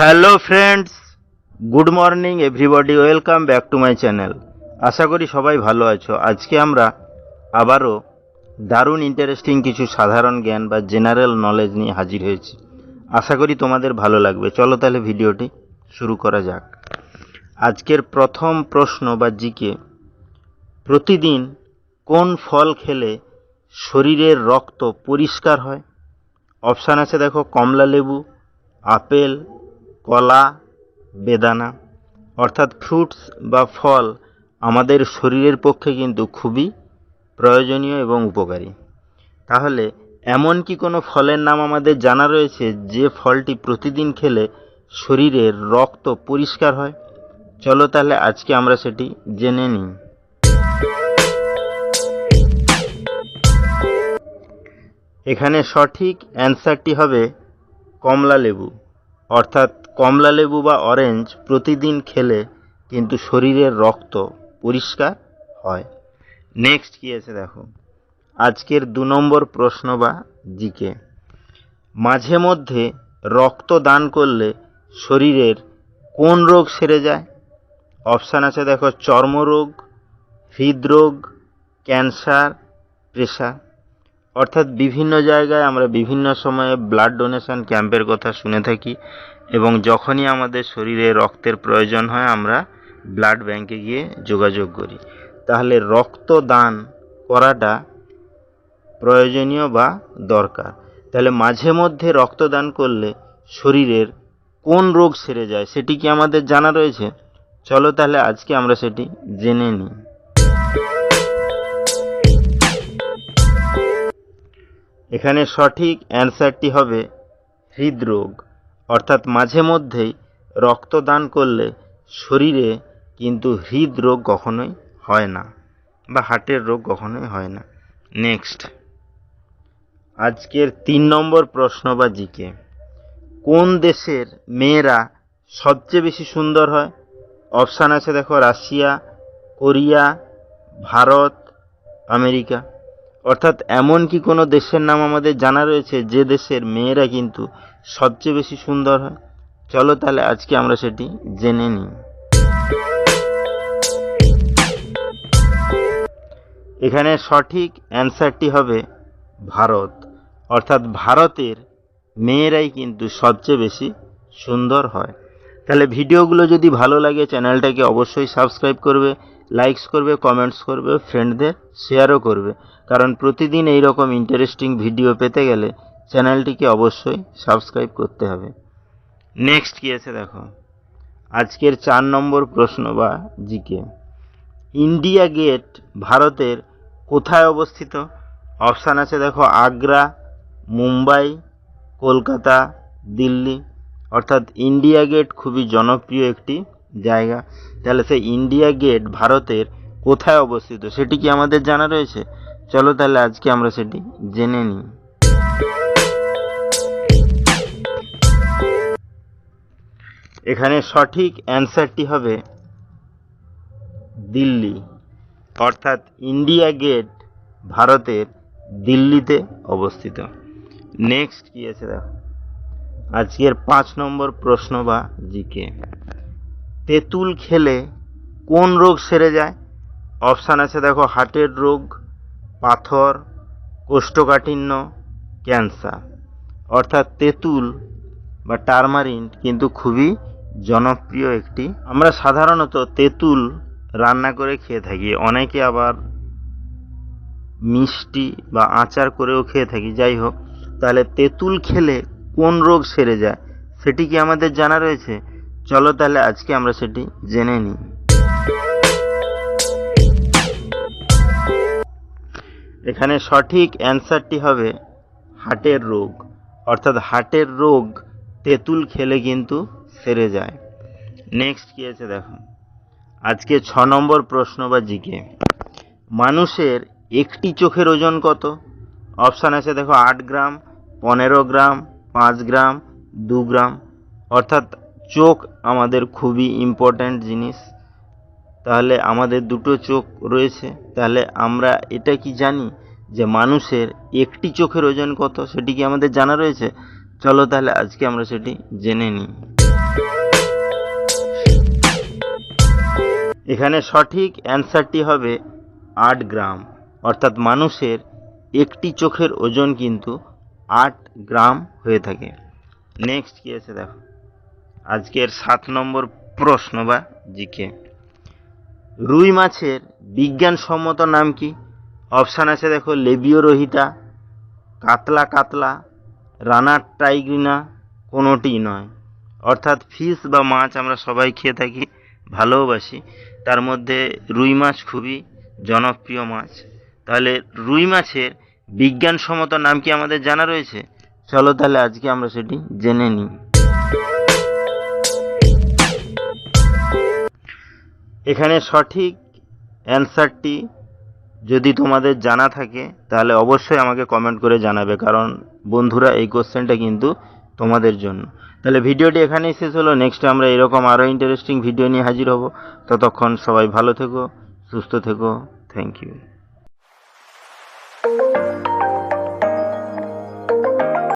Hello friends good morning everybody welcome back to my channel আশা করি সবাই ভালো আছো। আজকে আমরা আবারও দারুণ ইন্টারেস্টিং কিছু সাধারণ জ্ঞান বা জেনারেল নলেজ নিয়ে হাজির হয়েছি। আশা করি তোমাদের ভালো লাগবে। চলো তাহলে ভিডিওটি শুরু করা যাক। আজকের প্রথম প্রশ্ন বা জিকে, প্রতিদিন কোন ফল খেলে শরীরের রক্ত পরিষ্কার হয়? অপশান আছে দেখো, কমলা লেবু, আপেল কলা, বেদানা, অর্থাৎ ফ্রুটস বা ফল আমাদের শরীরের পক্ষে কিন্তু খুবই প্রয়োজনীয় এবং উপকারী। তাহলে এমন কি কোনো ফলের নাম আমাদের জানা রয়েছে যে ফলটি প্রতিদিন খেলে শরীরের রক্ত পরিষ্কার হয়? চলো তাহলে আজকে আমরা সেটি জেনে নিই। এখানে সঠিক অ্যান্সারটি হবে কমলা লেবু অর্থাৎ কমলা লেবু বা অরেঞ্জ প্রতিদিন খেলে কিন্তু শরীরের রক্ত পরিষ্কার হয়। নেক্সট কী আছে দেখো? আজকের দু নম্বর প্রশ্ন বা জিকে। মাঝে মধ্যে রক্ত দান করলে শরীরের কোন রোগ সেরে যায়? অপশান আছে দেখো, চর্মরোগ, হৃদরোগ, ক্যান্সার, প্রেশার। অর্থাৎ বিভিন্ন জায়গায় আমরা বিভিন্ন সময়ে ব্লাড ডোনেশন ক্যাম্পের কথা শুনে থাকি এবং যখনই আমাদের শরীরে রক্তের প্রয়োজন হয়, আমরা ব্লাড ব্যাংকে গিয়ে যোগাযোগ করি। তাহলে রক্তদান করাটা প্রয়োজনীয় বা দরকার। তাহলে মাঝে মধ্যে রক্তদান করলে শরীরের কোন রোগ সেরে যায় সেটি কি আমাদের জানা রয়েছে? চলো তাহলে আজকে আমরা সেটি জেনে নিই। এখানে সঠিক অ্যান্সারটি হবে হৃদরোগ, অর্থাৎ মাঝে মধ্যেই রক্তদান করলে শরীরে কিন্তু হৃদরোগ কখনোই হয় না বা হার্টের রোগ কখনোই হয় না। নেক্সট। আজকের তিন নম্বর প্রশ্ন বা জিকে। কোন দেশের মেয়েরা সবচেয়ে বেশি সুন্দর হয়? অপশান আছে দেখো, রাশিয়া, কোরিয়া, ভারত, আমেরিকা। অর্থাৎ এমন কি কোনো দেশের নাম আমাদের জানা রয়েছে? যে দেশের মেয়েরা কিন্তু সবচেয়ে বেশি সুন্দর হয়? চলো তাহলে আজকে আমরা সেটি জেনে নিই। এখানে সঠিক অ্যান্সারটি হবে ভারত। অর্থাৎ ভারতের মেয়েরাই কিন্তু সবচেয়ে বেশি সুন্দর হয়। তাহলে ভিডিওগুলো যদি ভালো লাগে, চ্যানেলটাকে অবশ্যই সাবস্ক্রাইব করবে। লাইকস করবে কমেন্টস করবে ফ্রেন্ডদের শেয়ারও করবে। কারণ প্রতিদিন এই রকম ইন্টারেস্টিং ভিডিও পেতে গেলে চ্যানেলটিকে অবশ্যই সাবস্ক্রাইব করতে হবে। নেক্সট কী আছে দেখো? আজকের চার নম্বর প্রশ্ন বা জিকে। ইন্ডিয়া গেট ভারতের কোথায় অবস্থিত? অপশান আছে দেখো, আগ্রা, মুম্বাই, কলকাতা, দিল্লি। অর্থাৎ ইন্ডিয়া গেট খুবই জনপ্রিয় একটি জায়গা। তাহলে সেই ইন্ডিয়া গেট ভারতের কোথায় অবস্থিত সেটি কি আমাদের জানা রয়েছে? চলো তাহলে আজকে আমরা সেটি জেনে নিই। এখানে সঠিক অ্যান্সারটি হবে দিল্লি। অর্থাৎ ইন্ডিয়া গেট ভারতের দিল্লিতে অবস্থিত। নেক্সট কি আছে দেখো? আজকের পাঁচ নম্বর প্রশ্ন বা জিকে। তেঁতুল খেলে কোন রোগ সেরে যায়? অপশান আছে দেখো, হার্টের রোগ, পাথর, কোষ্ঠকাঠিন্য, ক্যান্সার। অর্থাৎ তেঁতুল বা টারমারিন কিন্তু খুবই জনপ্রিয় একটি। আমরা সাধারণত তেঁতুল রান্না করে খেয়ে থাকি। অনেকে আবার মিষ্টি বা আচার করেও খেয়ে থাকি। যাই হোক, তাহলে তেঁতুল খেলে কোন রোগ সেরে যায় সেটি কি আমাদের জানা রয়েছে? চলো তাহলে আজকে আমরা সেটি জেনে নিই। এখানে সঠিক অ্যান্সারটি হবে হার্টের রোগ। অর্থাৎ হার্টের রোগ তেঁতুল খেলে কিন্তু সেরে যায়। নেক্সট কী আছে দেখো। আজকে ছ নম্বর প্রশ্ন বা জিকে। মানুষের একটি চোখের ওজন কত? অপশান আছে দেখো আট গ্রাম, পনেরো গ্রাম, পাঁচ গ্রাম, দু গ্রাম। অর্থাৎ চোখ আমাদের খুবই ইম্পর্ট্যান্ট জিনিস। তাহলে আমাদের দুটো চোখ রয়েছে। তাহলে আমরা এটা কি জানি যে মানুষের একটি চোখের ওজন কত? সেটি কি আমাদের জানা রয়েছে? চলো তাহলে আজকে আমরা সেটি জেনে নিই। এখানে সঠিক অ্যান্সারটি হবে আট গ্রাম। অর্থাৎ মানুষের একটি চোখের ওজন কিন্তু আট গ্রাম হয়ে থাকে। নেক্সট কী আছে দেখো। আজকের সাত নম্বর প্রশ্ন বা জিকে। রুই মাছের বিজ্ঞানসম্মত নাম কি? অপশান আছে দেখো লেবিও রহিতা কাতলা কাতলা, রানার টাইগ্রিনা কোনোটি নয়। অর্থাৎ ফিশ বা মাছ আমরা সবাই খেয়ে থাকি, ভালোবাসি। তার মধ্যে রুই মাছ খুবই জনপ্রিয় মাছ। তাহলে রুই মাছের বিজ্ঞানসম্মত নাম কি আমাদের জানা রয়েছে? চলো তাহলে আজকে আমরা সেটি জেনে নিই। এখানে সঠিক অ্যান্সারটি যদি তোমাদের জানা থাকে, তাহলে অবশ্যই আমাকে কমেন্ট করে জানাবে, কারণ বন্ধুরা এই কোশ্চেনটা কিন্তু তোমাদের জন্য। তাহলে ভিডিওটি এখানেই শেষ হলো। নেক্সট আমরা এরকম আরও ইন্টারেস্টিং ভিডিও নিয়ে হাজির হব। ততক্ষণ সবাই ভালো থেকো, সুস্থ থেকো। Thank you